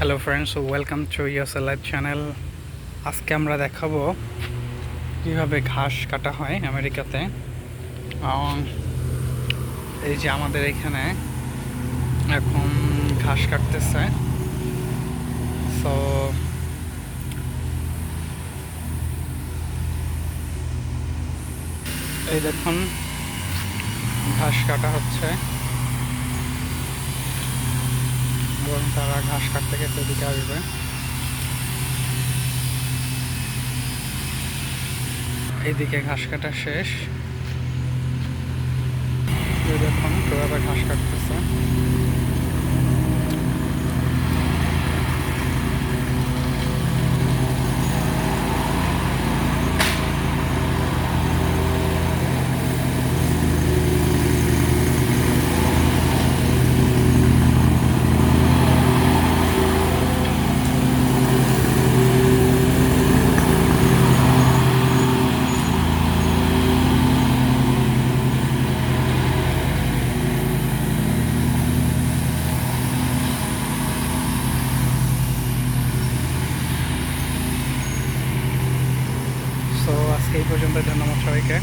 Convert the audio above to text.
Hello friends welcome to ইয়াস live channel আজকে আমরা দেখাবো কীভাবে ঘাস কাটা হয় আমেরিকাতে। এই যে আমাদের এখানে এখন ঘাস কাটতেছে। সো এই দেখুন, ঘাস কাটা হচ্ছে। এবং তারা ঘাস কাটতে কেটে এদিকে আসবে। এদিকে ঘাস কাটা শেষ। দেখুন কীভাবে ঘাস কাটতেছে সো আজকে এই পর্যন্ত ধন্যবাদ সবাইকে।